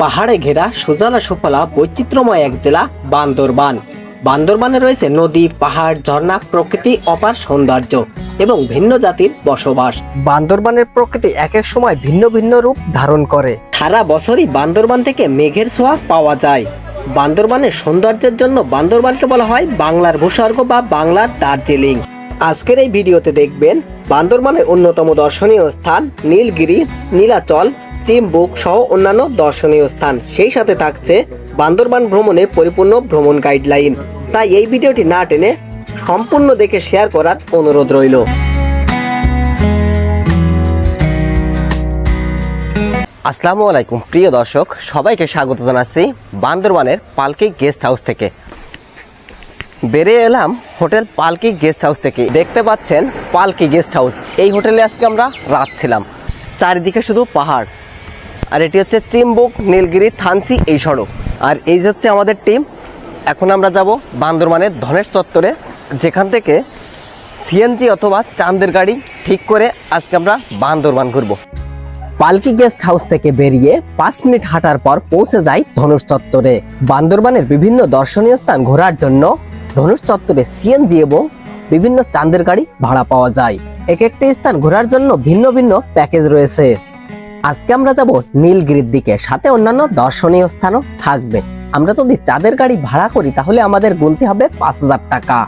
পাহাড়ে ঘেরা সুজলা সুফলা বৈচিত্র্যময় এক জেলা বান্দরবান। বান্দরবানে রয়েছে নদী, পাহাড়, ঝর্ণা প্রকৃতি অপার সৌন্দর্য এবং ভিন্ন জাতির বসবাস। বান্দরবানের প্রকৃতি এক এক সময় ভিন্ন ভিন্ন রূপ ধারণ করে। সারা বছরই বান্দরবান থেকে মেঘের ছোঁয়া পাওয়া যায়। বান্দরবানের সৌন্দর্যের জন্য বান্দরবানকে বলা হয় বাংলার ভূস্বর্গ বা বাংলার দার্জিলিং। আজকের এই ভিডিওতে দেখবেন বান্দরবানের অন্যতম দর্শনীয় স্থান নীলগিরি, নীলাচল চিম্বুক সহ অন্যান্য দর্শনীয় স্থান। সেই সাথে থাকছে বান্দরবান ভ্রমণে পরিপূর্ণ ভ্রমণ গাইডলাইন। তাই এই ভিডিওটি না টেনে সম্পূর্ণ দেখে শেয়ার করার অনুরোধ রইল। আসসালামু আলাইকুম, প্রিয় দর্শক, সবাইকে স্বাগত জানাচ্ছি বান্দরবানের পালকি গেস্ট হাউস থেকে। বেরিয়ে এলাম হোটেল পালকি গেস্ট হাউস থেকে। দেখতে পাচ্ছেন পালকি গেস্ট হাউস। এই হোটেলে আজকে আমরা রাত ছিলাম। চারিদিকে শুধু পাহাড়। আর এটি হচ্ছে চিম্বুক নীলগিরি, থানচি এই সড়ক। আর এই হচ্ছে আমাদের টিম, এখন আমরা যাব বান্দরবানের ধনেশ চত্বরে, যেখান থেকে সিএনজি অথবা চাঁদের গাড়ি ঠিক করে আজকে আমরা বান্দরবান ঘুরবো। পালকি গেস্ট হাউস থেকে বেরিয়ে পাঁচ মিনিট হাঁটার পর পৌঁছে যাই ধনুষ চত্বরে। বান্দরবানের বিভিন্ন দর্শনীয় স্থান ঘোরার জন্য ধনুষ চত্বরে সিএনজি এবং বিভিন্ন চাঁদের গাড়ি ভাড়া পাওয়া যায়। এক একটি স্থান ঘোরার জন্য ভিন্ন ভিন্ন প্যাকেজ রয়েছে। আজকে আমরা যাব নীলগিরির দিকে। সাথে অন্যান্য দর্শনীয় স্থানও থাকবে। আমরা যদি চাঁদের গাড়ি ভাড়া করি, তাহলে আমাদের গুনতে হবে পাঁচ হাজার টাকা।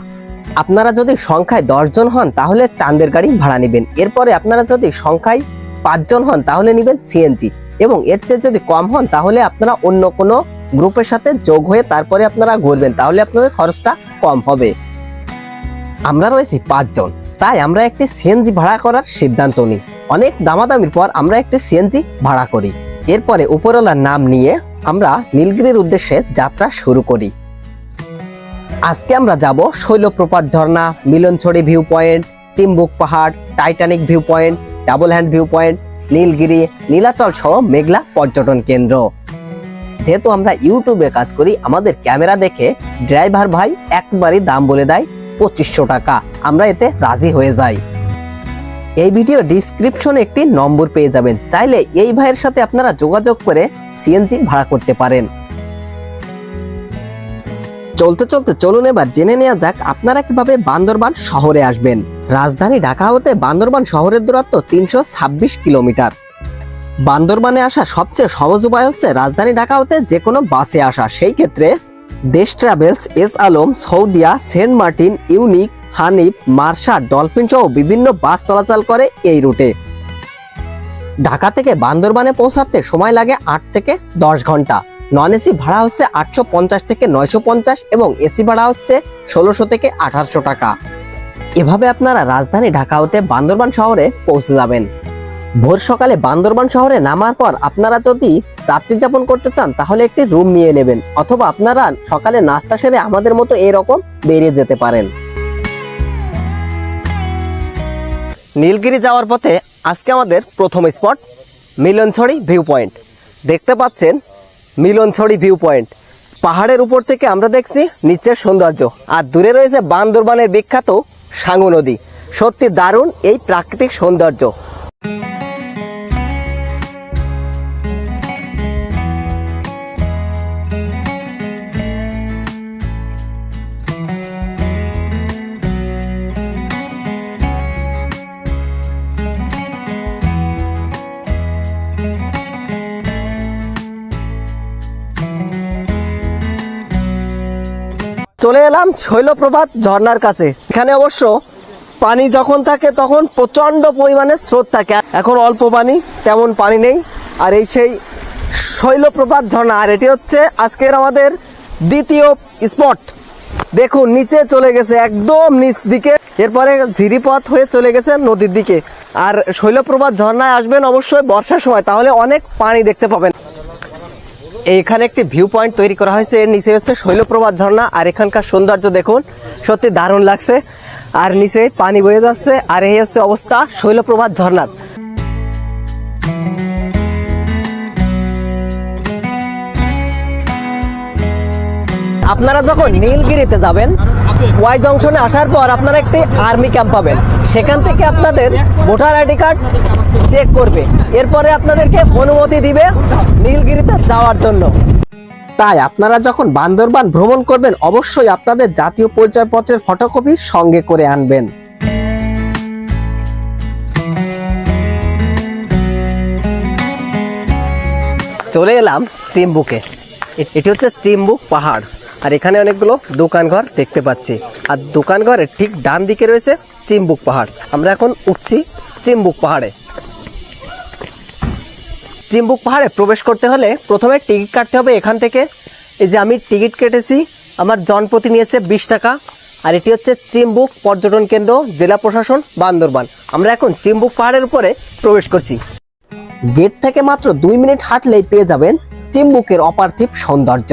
আপনারা যদি সংখ্যায় দশজন হন, তাহলে চাঁদের গাড়ি ভাড়া নেবেন। এরপরে আপনারা যদি সংখ্যায় পাঁচজন হন, তাহলে নেবেন সিএনজি এবং এর চেয়ে যদি কম হন, তাহলে আপনারা অন্য কোনো গ্রুপের সাথে যোগ হয়ে তারপরে আপনারা ঘুরবেন। তাহলে আপনাদের খরচটা কম হবে। আমরা রয়েছি পাঁচজন তাই আমরা একটি সিএনজি ভাড়া করার সিদ্ধান্ত নিই। অনেক দামাদামির পর আমরা একটি সিএনজি ভাড়া করি। এরপরে উপরওয়ালার নাম নিয়ে আমরা নীলগিরির উদ্দেশ্যে যাত্রা শুরু করি। আজকে আমরা যাব শৈলপ্রপাত ঝর্ণা, মিলনছড়ি ভিউ পয়েন্ট চিম্বুক পাহাড় Titanic view point double hand view point Nilgiri, Nilachal সহ মেঘলা পর্যটন কেন্দ্র। যেহেতু আমরা ইউটিউবে কাজ করি, আমাদের ক্যামেরা দেখে ড্রাইভার ভাই একবারই দাম বলে দেয় পঁচিশশো টাকা। আমরা এতে রাজি হয়ে যাই। এই ভিডিও ডিসক্রিপশনে একটি নম্বর পেয়ে যাবেন। চাইলে এই ভাইয়ের সাথে আপনারা যোগাযোগ করে সিএনজি ভাড়া করতে পারেন। চলতে চলতে চলুন এবার জেনে নেওয়া যাক আপনারা কীভাবে বান্দরবান শহরে আসবেন। রাজধানী ঢাকা হতে বান্দরবান শহরের দূরত্ব তিনশো ছাব্বিশ কিলোমিটার। বান্দরবানে আসা সবচেয়ে সহজ উপায় হচ্ছে রাজধানী ঢাকা হতে যে কোনো বাসে আসা। সেই ক্ষেত্রে Desh travels S Alam, Saudia, Saint Martin, unique Hanif, Marsha, dolphin সহ বিভিন্ন বাস চলাচল করে এই রুটে। ঢাকা থেকে বান্দরবানে পৌঁছাতে সময় লাগে আট থেকে দশ ঘণ্টা। নন এসি ভাড়া হচ্ছে আটশো পঞ্চাশ থেকে নয়শো পঞ্চাশ এবং এসি ভাড়া হচ্ছে ষোলোশো থেকে আঠারোশো টাকা। এভাবে আপনারা রাজধানী ঢাকা হতে বান্দরবান শহরে পৌঁছে যাবেন। ভোর সকালে বান্দরবান শহরে নামার পর আপনারা যদি রাত্রি যাপন করতে চান, তাহলে একটি রুম নিয়ে নেবেন অথবা আপনারা সকালে নাস্তা সেরে আমাদের মতো এরকম বেরিয়ে যেতে পারেন। নীলগিরি যাওয়ার পথে আজকে আমাদের প্রথম স্পট, মিলনছড়ি ভিউ পয়েন্ট। দেখতে পাচ্ছেন মিলনছড়ি ভিউ পয়েন্ট। পাহাড়ের উপর থেকে আমরা দেখছি নিচের সৌন্দর্য। আর দূরে রয়েছে বান্দরবানের বিখ্যাত সাঙ্গু নদী। সত্যি দারুণ এই প্রাকৃতিক সৌন্দর্য। চলে এলাম শৈলপ্রপাত ঝর্ণার কাছে। এখানে অবশ্য পানি যখন থাকে তখন প্রচণ্ড পরিমাণে স্রোত থাকে। এখন অল্প পানি, তেমন পানি নেই। আর এই সেই শৈলপ্রপাত ঝর্ণা, আর এটি হচ্ছে আজকের আমাদের দ্বিতীয় স্পট। দেখুন, নিচে চলে গেছে একদম নিচ দিকে। এরপরে ঝিরিপথ হয়ে চলে গেছে নদীর দিকে। আর শৈলপ্রপাত ঝর্ণায় আসবেন অবশ্যই বর্ষার সময়, তাহলে অনেক পানি দেখতে পাবেন। এইখানে একটি ভিউ পয়েন্ট তৈরি করা হয়েছে। এর নিচে হচ্ছে শৈলপ্রপাত ঝর্ণা, আর এখানকার সৌন্দর্য দেখুন, সত্যি দারুণ লাগছে। আর নিচে পানি বয়ে যাচ্ছে, আর এই হচ্ছে অবস্থা শৈলপ্রপাত ঝর্ণার। আপনারা যখন নীলগিরিতে যাবেন, ওয়াই জংশনে আসার পর আপনারা একটি আর্মি ক্যাম্প পাবেন। সেখান থেকে আপনাদের ভোটার আইডি কার্ড চেক করবে। এরপরে আপনাদেরকে অনুমতি দিবে নীলগিরিতে যাওয়ার জন্য। তাই আপনারা যখন বান্দরবান ভ্রমণ করবেন, অবশ্যই আপনাদের জাতীয় পরিচয়পত্রের ফটোকপি সঙ্গে করে আনবেন। চলে এলাম চিম্বুকে। এটি হচ্ছে চিম্বুক পাহাড়। আর এখানে অনেকগুলো দোকানঘর দেখতে পাচ্ছি। আর দোকানঘরের ঠিক ডান দিকে রয়েছে চিম্বুক পাহাড়। আমরা এখন উঠছি চিম্বুক পাহাড়ে। চিম্বুক পাহাড়ে প্রবেশ করতে হলে প্রথমে টিকিট কাটতে হবে এখান থেকে। এই যে আমি টিকিট কেটেছি, আমার জনপ্রতি নিয়েছে বিশ টাকা। আর এটি হচ্ছে চিম্বুক পর্যটন কেন্দ্র, জেলা প্রশাসন, বান্দরবান। আমরা এখন চিম্বুক পাহাড়ের উপরে প্রবেশ করছি। গেট থেকে মাত্র দুই মিনিট হাঁটলেই পেয়ে যাবেন চিম্বুকের অপার্থিব সৌন্দর্য।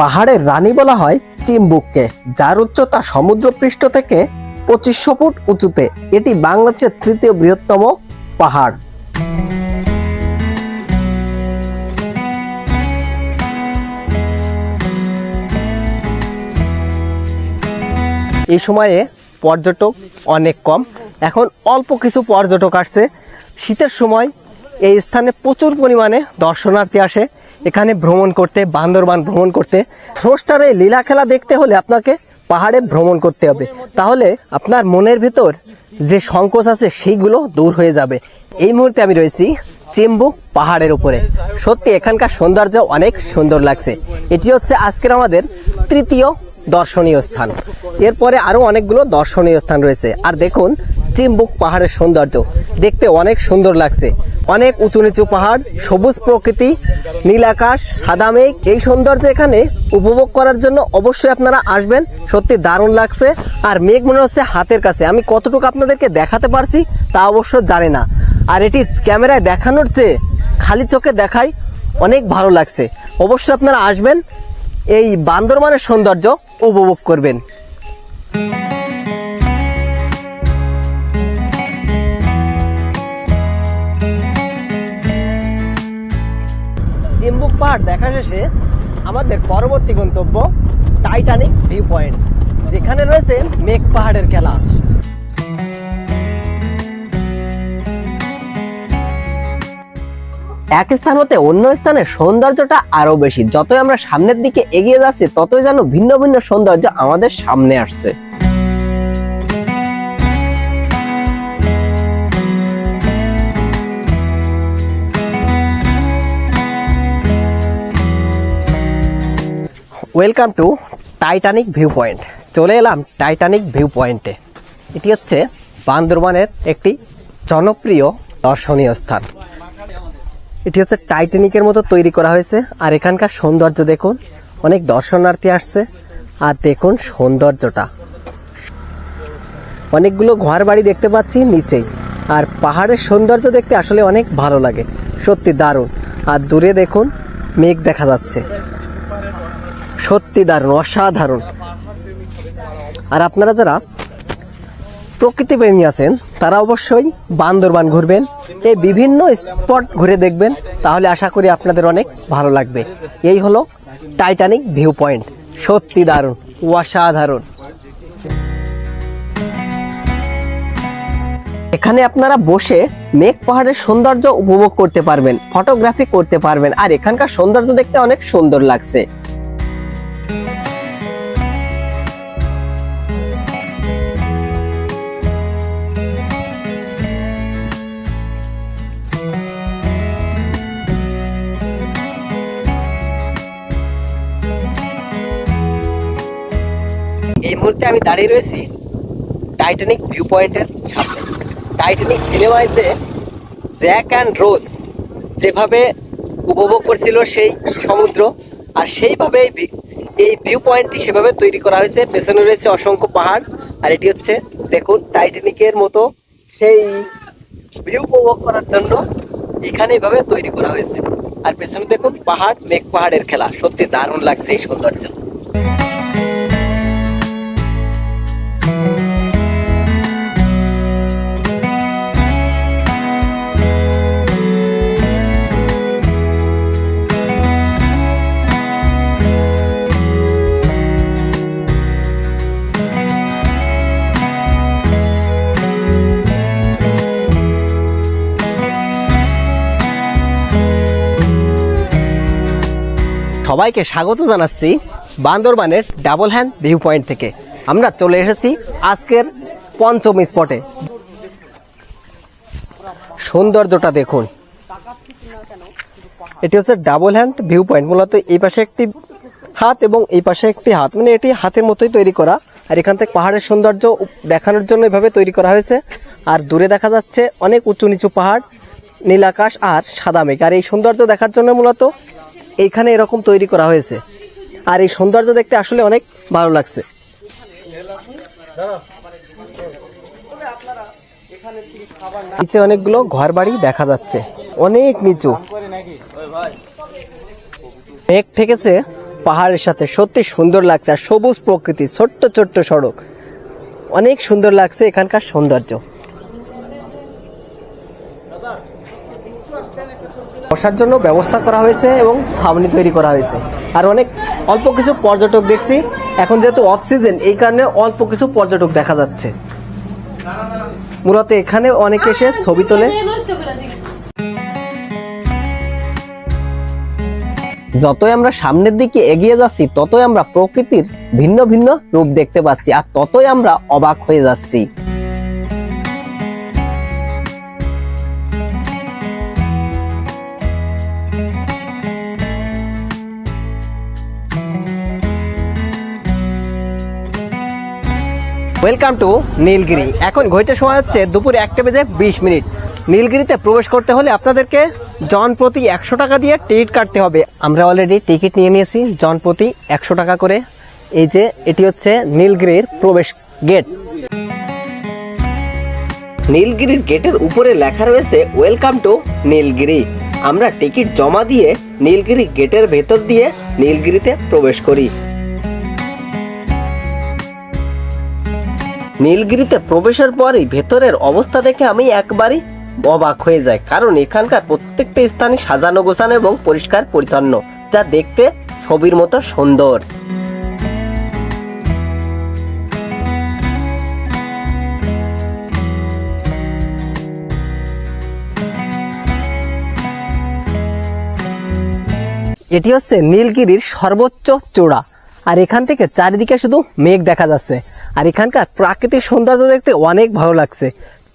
পাহাড়ের রানী বলা হয় চিম্বুককে, যার উচ্চতা সমুদ্রপৃষ্ঠ থেকে পঁচিশশো ফুট উঁচুতে। এটি বাংলাদেশের তৃতীয় বৃহত্তম পাহাড়। এই সময়ে পর্যটক অনেক কম। এখন অল্প কিছু পর্যটক আসছে। শীতের সময় এই স্থানে প্রচুর পরিমাণে দর্শনার্থী আসে। এখানে ভ্রমণ করতে, বান্দরবান ভ্রমণ করতে। স্রষ্টার লীলা খেলা দেখতে হলে আপনাকে পাহাড়ে ভ্রমণ করতে হবে। তাহলে আপনার মনের ভেতর যে সংকোচ আছে সেইগুলো দূর হয়ে যাবে। এই মুহূর্তে আমি রয়েছি চিম্বুক পাহাড়ের উপরে। সত্যি এখানকার সৌন্দর্য অনেক সুন্দর লাগছে। এটি হচ্ছে আজকের আমাদের তৃতীয় দর্শনীয় স্থান। এরপরে আরও অনেকগুলো দর্শনীয় স্থান রয়েছে। আর দেখুন, চিম্বুক পাহাড়ের সৌন্দর্য। দেখতে অনেক সুন্দর লাগছে। অনেক উঁচু নিচু পাহাড়, সবুজ প্রকৃতি, নীল আকাশ, সাদা মেঘ। এই সৌন্দর্য এখানে উপভোগ করার জন্য অবশ্যই আপনারা আসবেন। সত্যি দারুণ লাগছে। আর মেঘ মনে হচ্ছে হাতের কাছে। আমি কতটুকু আপনাদেরকে দেখাতে পারছি তা অবশ্য জানি না। আর এটি ক্যামেরায় দেখানোর চেয়ে খালি চোখে দেখাই অনেক ভালো লাগছে। অবশ্যই আপনারা আসবেন। এই বান্দরবানের সৌন্দর্য উপভোগ করবেন। জিম্বুক পাহাড় দেখা শেষে আমাদের পরবর্তী গন্তব্য টাইটানিক ভিউ পয়েন্ট যেখানে রয়েছে মেঘ পাহাড়ের খেলা। এক স্থান হতে অন্য স্থানের সৌন্দর্যটা আরও বেশি। যতই আমরা সামনের দিকে এগিয়ে যাচ্ছি, ততই যেন ভিন্ন ভিন্ন সৌন্দর্য আমাদের সামনে আসছে। Welcome to Titanic view point চলে এলাম টাইটানিক ভিউ পয়েন্টে এটি হচ্ছে বান্দরবানের একটি জনপ্রিয় দর্শনীয় স্থান। এটি হচ্ছে টাইটানিকের মতো তৈরি করা হয়েছে। আর এখানকার সৌন্দর্য দেখুন, অনেক দর্শনার্থী আসছে। আর দেখুন সৌন্দর্যটা। অনেকগুলো ঘর বাড়ি দেখতে পাচ্ছি নিচেই। আর পাহাড়ের সৌন্দর্য দেখতে আসলে অনেক ভালো লাগে। সত্যি দারুণ। আর দূরে দেখুন, মেঘ দেখা যাচ্ছে। সত্যি দারুণ, অসাধারণ। আর আপনারা যারা প্রকৃতি প্রেমী আছেন, তারা অবশ্যই বান্দরবান ঘুরবেন, এই বিভিন্ন স্পট ঘুরে দেখবেন, তাহলে আশা করি আপনাদের অনেক ভালো লাগবে। এই হলো টাইটানিক ভিউ পয়েন্ট, সত্যি দারুণ, অসাধারণ। এখানে আপনারা বসে মেঘ পাহাড়ের সৌন্দর্য উপভোগ করতে পারবেন, ফটোগ্রাফি করতে পারবেন, আর এখানকার সৌন্দর্য দেখতে অনেক সুন্দর লাগছে। মুহূর্তে আমি দাঁড়িয়ে রয়েছি টাইটানিক ভিউ পয়েন্টের সামনে। টাইটানিক সিনেমায় যে জ্যাক অ্যান্ড রোজ যেভাবে উপভোগ করছিল সেই সমুদ্র আর সেইভাবে এই ভিউ পয়েন্টটি সেভাবে তৈরি করা হয়েছে। পেছনে রয়েছে অসংখ্য পাহাড় আর এটি হচ্ছে, দেখুন টাইটানিকের মতো সেই ভিউ উপভোগ করার জন্য এখানে এইভাবে তৈরি করা হয়েছে। আর পেছনে দেখুন, পাহাড়, মেঘ পাহাড়ের খেলা। সত্যি দারুণ লাগছে এই সৌন্দর্য। সবাইকে স্বাগত জানাচ্ছি বান্দরবানের ডাবল হ্যান্ড ভিউ পয়েন্ট থেকে। আমরা চলে এসেছি আজকের পঞ্চম স্পটে। সৌন্দর্যটা দেখুন। এটি হচ্ছে ডাবল হ্যান্ড ভিউ পয়েন্ট। মূলত এই পাশে একটি হাত এবং এই পাশে একটি হাত। মানে এটি হাতের মতোই তৈরি করা। আর এখান থেকে পাহাড়ের সৌন্দর্য দেখানোর জন্য এভাবে তৈরি করা হয়েছে। আর দূরে দেখা যাচ্ছে অনেক উঁচু নিচু পাহাড়, নীল আকাশ আর সাদা মেঘ। আর এই সৌন্দর্য দেখার জন্য মূলত এইখানে এরকম তৈরি করা হয়েছে। আর এই সৌন্দর্য দেখতে আসলে অনেক ভালো লাগছে। নিচে অনেকগুলো ঘর বাড়ি দেখা যাচ্ছে। অনেক নিচু। মেঘ ঠেকেছে পাহাড়ের সাথে। সত্যি সুন্দর লাগছে। আর সবুজ প্রকৃতি ছোট্ট ছোট্ট সড়ক। অনেক সুন্দর লাগছে এখানকার সৌন্দর্য। বসার জন্য ব্যবস্থা করা হয়েছে এবং ছাউনি তৈরি করা হয়েছে। আর অনেক অল্প কিছু পর্যটক দেখছি। এখন যেহেতু অফ সিজন এই কারণে অল্প কিছু পর্যটক দেখা যাচ্ছে। মূলত এখানে অনেকে এসে ছবি তোলে। যতই আমরা সামনের দিকে এগিয়ে যাচ্ছি, ততই আমরা প্রকৃতির ভিন্ন ভিন্ন রূপ দেখতে পাচ্ছি, আর ততই আমরা অবাক হয়ে যাচ্ছি। ওয়েলকাম টু নীলগিরি এখন ঘড়িতে সময় হচ্ছে দুপুর একটা বেজে বিশ মিনিট। নীলগিরিতে প্রবেশ করতে হলে আপনাদেরকে জন প্রতি একশো টাকা দিয়ে টিকিট কাটতে হবে। আমরা অলরেডি টিকিট নিয়ে নিয়েছি জন প্রতি একশো টাকা করে। এই যে, এটি হচ্ছে নীলগিরির প্রবেশ গেট নীলগিরির গেটের উপরে লেখা রয়েছে ওয়েলকাম টু নীলগিরি আমরা টিকিট জমা দিয়ে নীলগিরি গেটের ভেতর দিয়ে নীলগিরিতে প্রবেশ করি। নীলগিরিতে প্রবেশের পরই ভেতরের অবস্থা দেখে আমি একবারই অবাক হয়ে যাই, কারণ এখানকার প্রত্যেকটা স্থানে সাজানো, গোছানো এবং পরিষ্কার পরিচ্ছন্ন, যা দেখতে ছবির মতো সুন্দর। এটি হচ্ছে নীলগিরির সর্বোচ্চ চূড়া। আর এখান থেকে চারিদিকে শুধু মেঘ দেখা যাচ্ছে। আর এখানকার প্রাকৃতিক সৌন্দর্য দেখতে অনেক ভালো লাগছে।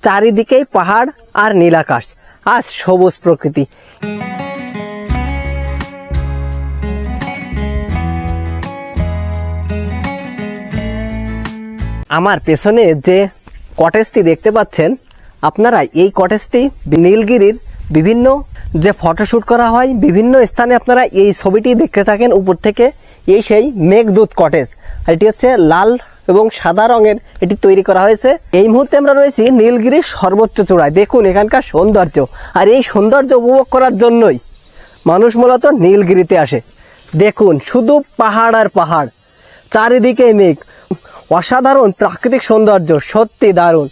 চারিদিকেই পাহাড় আর নীল আকাশ। আর সবুজ প্রকৃতি। আমার পেছনে যে কটেজটি দেখতে পাচ্ছেন, আপনারা এই কটেজটি নীলগিরির বিভিন্ন যে ফটোশ্যুট করা হয়, বিভিন্ন স্থানে আপনারা এই ছবিটি দেখতে থাকেন উপর থেকে। এই সেই মেঘদূত কটেজ আর এটি হচ্ছে লাল এবং সাদা রঙের এটি তৈরি করা হয়েছে। এই মুহূর্তে আমরা রয়েছি নীলগিরির সর্বোচ্চ চূড়ায়। দেখুন, এখানকার সৌন্দর্য। আর এই সৌন্দর্য উপভোগ করার জন্যই মানুষ মূলত নীলগিরিতে আসে। দেখুন, শুধু পাহাড় আর পাহাড়। চারিদিকে মেঘ। অসাধারণ প্রাকৃতিক সৌন্দর্য, সত্যি দারুণ।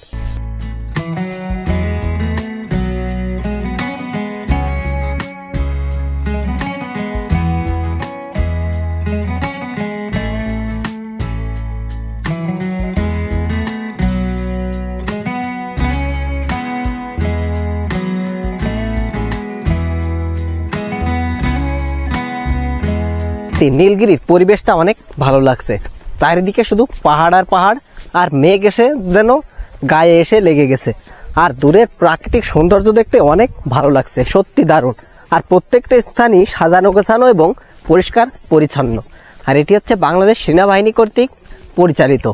সত্যি নীলগিরির পরিবেশটা অনেক ভালো লাগছে। চারিদিকে শুধু পাহাড় আর পাহাড়, আর মেঘ এসে যেন গায়ে এসে লেগে গেছে। আর দূরের প্রাকৃতিক সৌন্দর্য দেখতে অনেক ভালো লাগছে, সত্যি দারুণ। আর প্রত্যেকটা স্থানই সাজানো গোছানো এবং পরিষ্কার পরিচ্ছন্ন। আর এটি হচ্ছে বাংলাদেশ সেনাবাহিনী কর্তৃক পরিচালিত।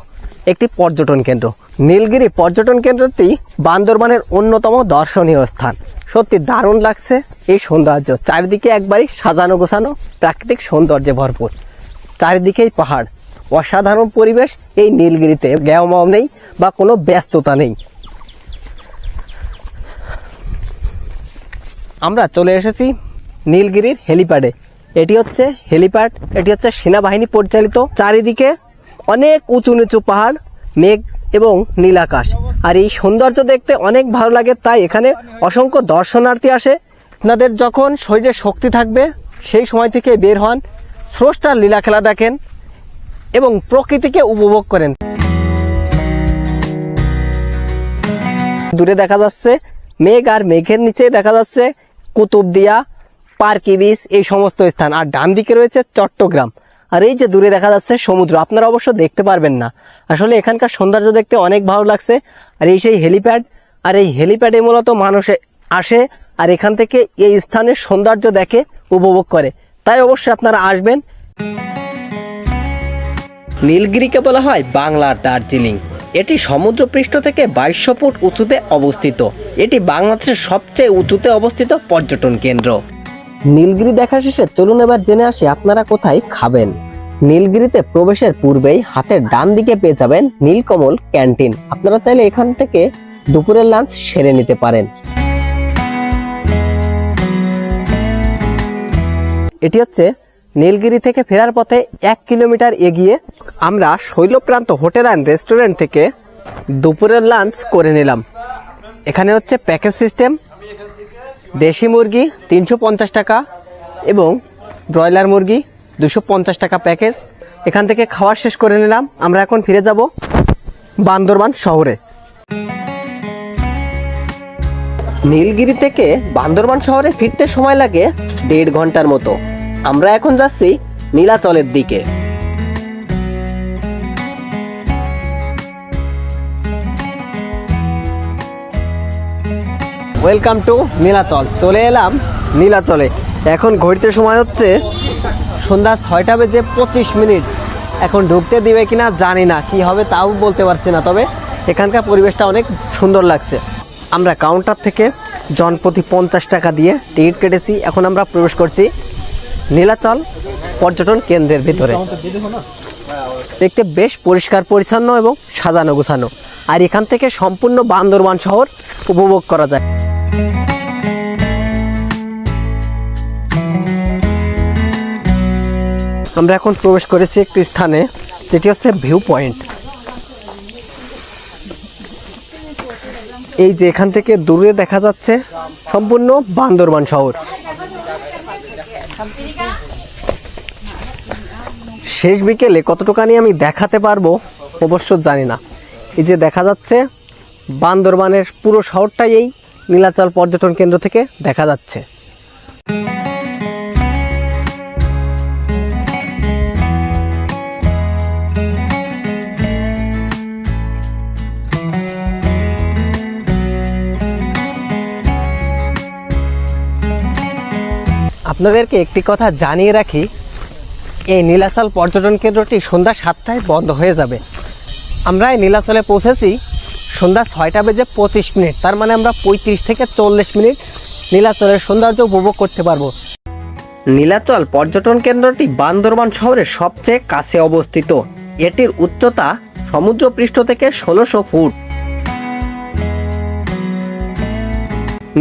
একটি পর্যটন কেন্দ্র। নীলগিরি পর্যটন কেন্দ্রটি বান্দরবানের অন্যতম দর্শনীয় স্থান। সত্যি দারুণ লাগছে এই সৌন্দর্য। চারিদিকে একবারই সাজানো গোছানো, প্রাকৃতিক সৌন্দর্যে ভরপুর। চারিদিকেই পাহাড়। অসাধারণ পরিবেশ এই নীলগিরিতে গ্যাওমাও নেই বা কোনো ব্যস্ততা নেই। আমরা চলে এসেছি নীলগিরির হেলিপ্যাডে। এটি হচ্ছে হেলিপ্যাড, এটি হচ্ছে সেনাবাহিনী পরিচালিত। চারিদিকে অনেক উঁচু নিচু পাহাড়, মেঘ এবং নীল আকাশ। আর এই সৌন্দর্য দেখতে অনেক ভালো লাগে, তাই এখানে অসংখ্য দর্শনার্থী আসে। আপনাদের যখন শরীরে শক্তি থাকবে, সেই সময় থেকে বের হন, স্রষ্টার লীলা খেলা দেখেন এবং প্রকৃতিকে উপভোগ করেন। দূরে দেখা যাচ্ছে মেঘ আর মেঘের নিচে দেখা যাচ্ছে কুতুবদিয়া পার্কি বিচ এই সমস্ত স্থান। আর ডান দিকে রয়েছে চট্টগ্রাম। আর এই যে দূরে দেখা যাচ্ছে সমুদ্র, আপনারা অবশ্য দেখতে পারবেন না। আসলে এখানকার সৌন্দর্য দেখতে অনেক ভালো লাগছে। আর এই সেই হেলিপ্যাড আর এই হেলিপ্যাডে মূলত মানুষ আসে আর এখান থেকে এই স্থানের সৌন্দর্য দেখে, উপভোগ করে। তাই অবশ্যই আপনারা আসবেন। নীলগিরিকে বলা হয় বাংলার দার্জিলিং। এটি সমুদ্রপৃষ্ঠ থেকে বাইশশো ফুট উঁচুতে অবস্থিত। এটি বাংলাদেশের সবচেয়ে উঁচুতে অবস্থিত পর্যটন কেন্দ্র। নীলগিরি দেখা শেষে চলুন এবার জেনে আসি আপনারা কোথায় খাবেন। নীলগিরিতে প্রবেশের পূর্বেই হাতের ডান দিকে পেয়ে যাবেন নীলকমল ক্যান্টিন। আপনারা চাইলে এখান থেকে দুপুরের লাঞ্চ সেরে নিতে পারেন। এটি হচ্ছে নীলগিরি থেকে ফেরার পথে এক কিলোমিটার এগিয়ে আমরা শৈলপ্রান্ত হোটেল অ্যান্ড রেস্টুরেন্ট থেকে দুপুরের লাঞ্চ করে নিলাম। এখানে হচ্ছে প্যাকেজ সিস্টেম দেশি মুরগি তিনশো পঞ্চাশ টাকা এবং ব্রয়লার মুরগি দুশো পঞ্চাশ টাকা প্যাকেজ। এখান থেকে খাওয়া শেষ করে নিলাম। আমরা এখন ফিরে যাব বান্দরবান শহরে। নীলগিরি থেকে বান্দরবান শহরে ফিরতে সময় লাগে দেড় ঘণ্টার মতো। আমরা এখন যাচ্ছি নীলাচলের দিকে। Welcome to Nilachal. চলে এলাম নীলাচলে। এখন ঘড়িতে সময় হচ্ছে সন্ধ্যা ছয়টা বেজে পঁচিশ মিনিট। এখন ঢুকতে দিবে কিনা জানি না, কি হবে তাও বলতে পারছি না। তবে এখানকার পরিবেশটা অনেক সুন্দর লাগছে। আমরা কাউন্টার থেকে জনপ্রতি পঞ্চাশ টাকা দিয়ে টিকিট কেটেছি। এখন আমরা প্রবেশ করছি নীলাচল পর্যটন কেন্দ্রের ভিতরে। দেখতে বেশ পরিষ্কার, পরিচ্ছন্ন এবং সাজানো গোছানো আর এখান থেকে সম্পূর্ণ বান্দরবান শহর উপভোগ করা যায়। আমরা এখন প্রবেশ করেছি একটি স্থানে, যেটি হচ্ছে ভিউ পয়েন্ট এই যে এখান থেকে দূরে দেখা যাচ্ছে সম্পূর্ণ বান্দরবান শহর। শেষ বিকেলে কতটুকানি আমি দেখাতে পারব অবশ্য জানি না। এই যে দেখা যাচ্ছে বান্দরবানের পুরো শহরটাই এই নীলাচল পর্যটন কেন্দ্র থেকে দেখা যাচ্ছে। আপনাদেরকে একটি কথা জানিয়ে রাখি, এই নীলাচল পর্যটন কেন্দ্রটি সন্ধ্যা সাতটায় বন্ধ হয়ে যাবে। আমরা এই নীলাচলে পৌঁছেছি সন্ধ্যা ছয়টা বেজে পঁচিশ মিনিট, তার মানে আমরা পঁয়ত্রিশ থেকে চল্লিশ মিনিট নীলাচলের সৌন্দর্য উপভোগ করতে পারব। নীলাচল পর্যটন কেন্দ্রটি বান্দরবান শহরের সবচেয়ে কাছে অবস্থিত। এটির উচ্চতা সমুদ্রপৃষ্ঠ থেকে ষোলোশো ফুট।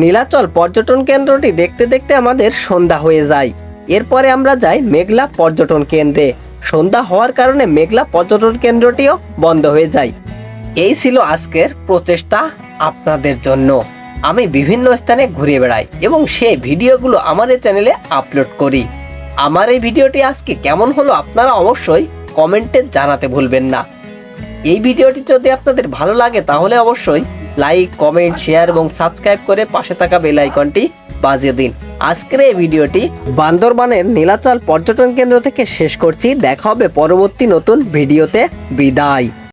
নীলাচল পর্যটন কেন্দ্রটি দেখতে দেখতে আমাদের সন্ধ্যা হয়ে যায়। এরপরে আমরা যাই মেঘলা পর্যটন কেন্দ্রে। সন্ধ্যা হওয়ার কারণে মেঘলা পর্যটন কেন্দ্রটিও বন্ধ হয়ে যায়। এই ছিল আজকের প্রচেষ্টা আপনাদের জন্য। আমি বিভিন্ন স্থানে ঘুরে বেড়াই এবং সেই ভিডিওগুলো আমার এই চ্যানেলে আপলোড করি। আমার এই ভিডিওটি আজকে কেমন হলো আপনারা অবশ্যই কমেন্টে জানাতে ভুলবেন না। এই ভিডিওটি যদি আপনাদের ভালো লাগে তাহলে অবশ্যই লাইক কমেন্ট শেয়ার এবং সাবস্ক্রাইব করে পাশে থাকা বেল আইকনটি বাজিয়ে দিন। আজকের এই ভিডিওটি বান্দরবানের নীলাচল পর্যটন কেন্দ্র থেকে শেষ করছি। দেখা হবে পরবর্তী নতুন ভিডিওতে। বিদায়।